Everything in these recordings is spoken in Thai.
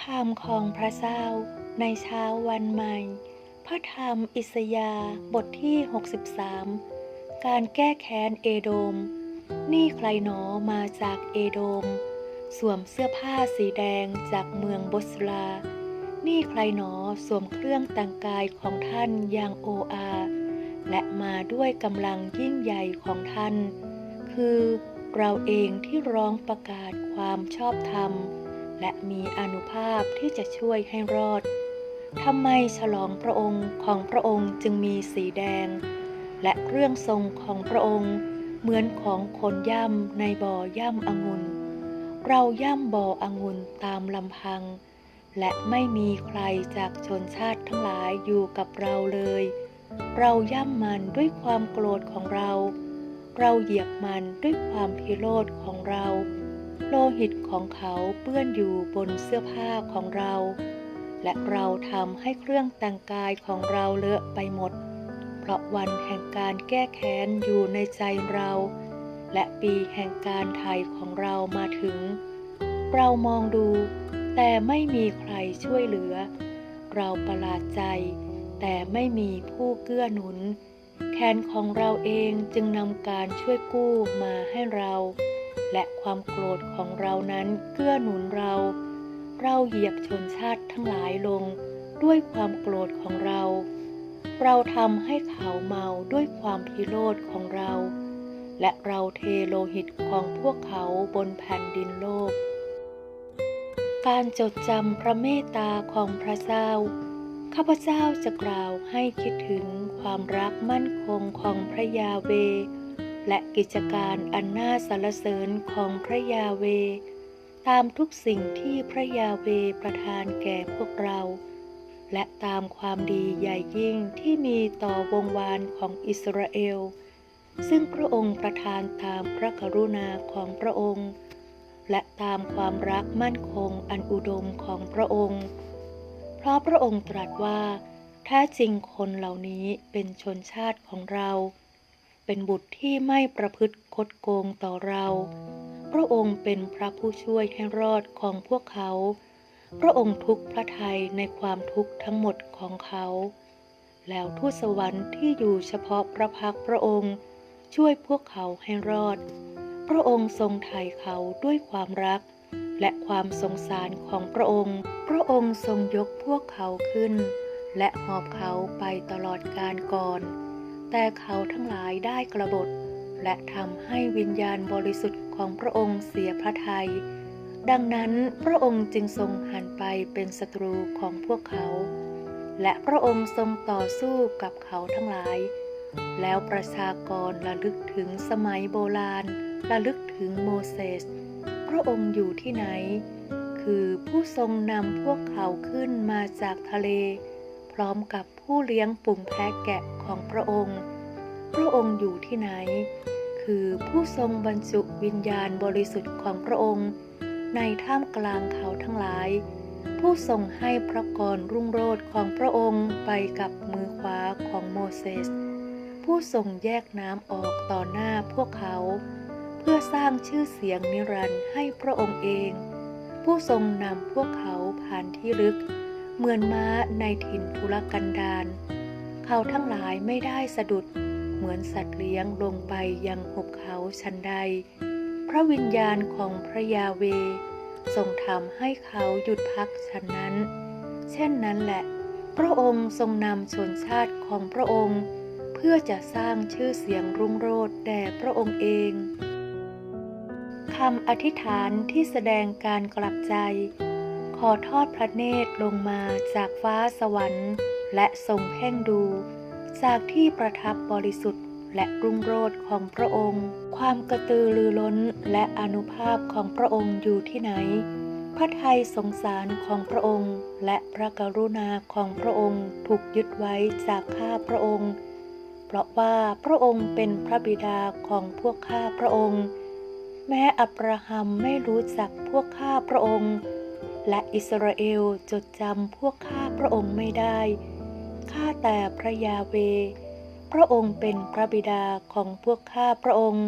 คำของพระเจ้าในเช้าวันใหม่ พระธรรมอิสยาห์บทที่ 63 การแก้แค้นเอโดม นี่ใครหนอมาจากเอโดม สวมเสื้อผ้าสีแดงจากเมืองบอสลา นี่ใครหนอสวมเครื่องแต่งกายของท่านอย่างโออา และมาด้วยกำลังยิ่งใหญ่ของท่าน คือเราเองที่ร้องประกาศความชอบธรรม และมีอนุภาพที่จะช่วยให้รอดทำไมฉลองพระองค์ของพระองค์จึงมีสีแดง และเครื่องทรงของพระองค์เหมือนของคนย่ำในบ่อย่ำองุ่นเราย่ำบ่อองุ่นตามลำพัง และไม่มีใครจากชนชาติทั้งหลายอยู่กับเราเลย เราย่ำมันด้วยความโกรธของเรา เราเหยียบมันด้วยความพิโรธของเรา โลหิตของเขาเปื้อนอยู่บนเสื้อผ้าของเรา และเราทำให้เครื่องแต่งกายของเราเลอะไปหมด เพราะวันแห่งการแก้แค้นอยู่ในใจเรา และปีแห่งการไถ่ของเรามาถึง เรามองดู แต่ไม่มีใครช่วยเหลือ เราประหลาดใจ แต่ไม่มีผู้เกื้อหนุน แขนของเราเองจึงนำการช่วยกู้มาให้เรา และความโกรธของเรานั้นเกื้อหนุนเรา เราเหยียบชนชาติทั้งหลายลงด้วยความโกรธของเรา เราทำให้เขาเมาด้วยความพิโรธของเรา และเราเทโลหิตของพวกเขาบนแผ่นดินโลก การจดจำพระเมตตาของพระเจ้า ข้าพเจ้าจะกล่าวให้คิดถึงความรักมั่นคงของพระยาเว และกิจการอันน่าสรรเสริญของพระยาเว ตามทุกสิ่งที่พระยาเวประทานแก่พวกเรา และตามความดีใหญ่ยิ่งที่มีต่อวงวานของอิสราเอล ซึ่งพระองค์ประทานตามพระกรุณาของพระองค์ และตามความรักมั่นคงอันอุดมของพระองค์ เพราะพระองค์ตรัสว่าแท้จริงคนเหล่านี้เป็นชนชาติของเรา เป็นบุตรที่ไม่ประพฤติคดโกงต่อเรา พระองค์เป็นพระผู้ช่วยให้รอดของพวกเขา พระองค์ทุกพระทัยในความทุกข์ทั้งหมดของเขา แล้วทูตสวรรค์ที่อยู่เฉพาะพระพักพระองค์ช่วยพวกเขาให้รอด พระองค์ทรงไถ่เขาด้วยความรัก และความสงสารของพระองค์ พระองค์ทรงยกพวกเขาขึ้น และหอบเขาไปตลอดกาลก่อน แต่เขาทั้งหลายได้กระบฏ และทำให้วิญญาณบริสุทธิ์ของพระองค์เสียพระทยัยดังนั้นพระองค์จึงทรงหันไปเป็นศัตรูของพวกเขา และพระองค์ทรงต่อสู้กับเขาทั้งหลาย แล้วประชากรระลึกถึงสมัยโบราณระลึกถึงโมเสส พระองค์อยู่ที่ไหน คือผู้ทรงนำพวกเขาขึ้นมาจากทะเล พร้อมกับผู้เลี้ยงปุ่งแพะแกะของพระองค์ พระองค์อยู่ที่ไหน คือผู้ทรงบรรจุวิญญาณบริสุทธิ์ของพระองค์ ในท่ามกลางเขาทั้งหลาย ผู้ทรงให้พระกรรุ่งโรจน์ของพระองค์ไปกับมือขวาของโมเสส ผู้ทรงแยกน้ำออกต่อหน้าพวกเขา เพื่อสร้างชื่อเสียงนิรันดร์ให้พระองค์เอง ผู้ทรงนำพวกเขาผ่านที่ลึก เหมือนม้าในถิ่นทุรกันดาร เขาทั้งหลายไม่ได้สะดุด เหมือนสัตว์เลี้ยงลงไปยังหุบเขาชันใด พระวิญญาณของพระยาเวทรงทำให้เขาหยุดพักฉันนั้น เช่นนั้นแหละ พระองค์ทรงนำชนชาติของพระองค์ เพื่อจะสร้างชื่อเสียงรุ่งโรจน์แด่พระองค์เองคำอธิษฐานที่แสดงการกลับใจ ขอทอดพระเนตรลงมาจากฟ้าสวรรค์ และทรงเพ่งดู จากที่ประทับบริสุทธิ์และรุ่งโรจน์ของพระองค์ ความกระตือรือร้นและอนุภาพของพระองค์อยู่ที่ไหน พระทัยสงสารของพระองค์ และพระกรุณาของพระองค์ถูกยึดไว้จากข้าพระองค์ เพราะว่าพระองค์เป็นพระบิดาของพวกข้าพระองค์ แม้อับราฮัมไม่รู้จักพวกข้าพระองค์ และอิสราเอลจดจำพวกข้าพระองค์ไม่ได้ ข้าแต่พระยาเว พระองค์เป็นพระบิดาของพวกข้าพระองค์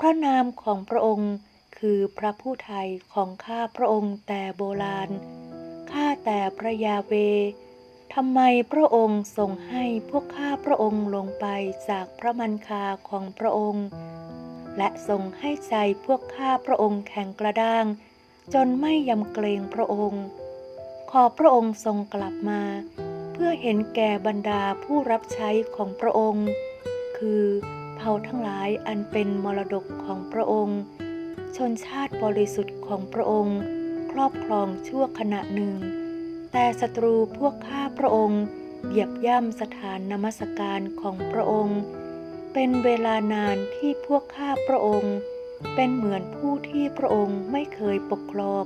พระนามของพระองค์คือพระผู้ไทยของข้าพระองค์แต่โบราณ ข้าแต่พระยาเว ทำไมพระองค์ทรงให้พวกข้าพระองค์ลงไปจากพระมันคาของพระองค์ และทรงให้ใจพวกข้าพระองค์แข็งกระด้าง จนไม่ยำเกรงพระองค์ ขอพระองค์ทรงกลับมา เพื่อเห็นแก่บรรดาผู้รับใช้ของพระองค์ คือเผ่าทั้งหลายอันเป็นมรดกของพระองค์ ชนชาติบริสุทธิ์ของพระองค์ ครอบครองชั่วขณะหนึ่ง แต่ศัตรูพวกข้าพระองค์เหยียบย่ำสถานนมัสการของพระองค์ เป็นเวลานานที่พวกข้าพระองค์ เป็นเหมือนผู้ที่พระองค์ไม่เคยปกครอง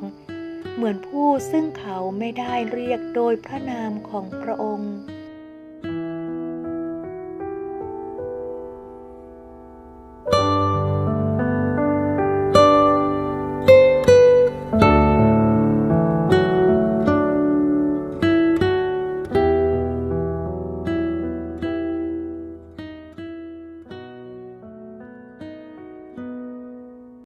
เหมือนผู้ซึ่งเขาไม่ได้เรียกโดยพระนามของพระองค์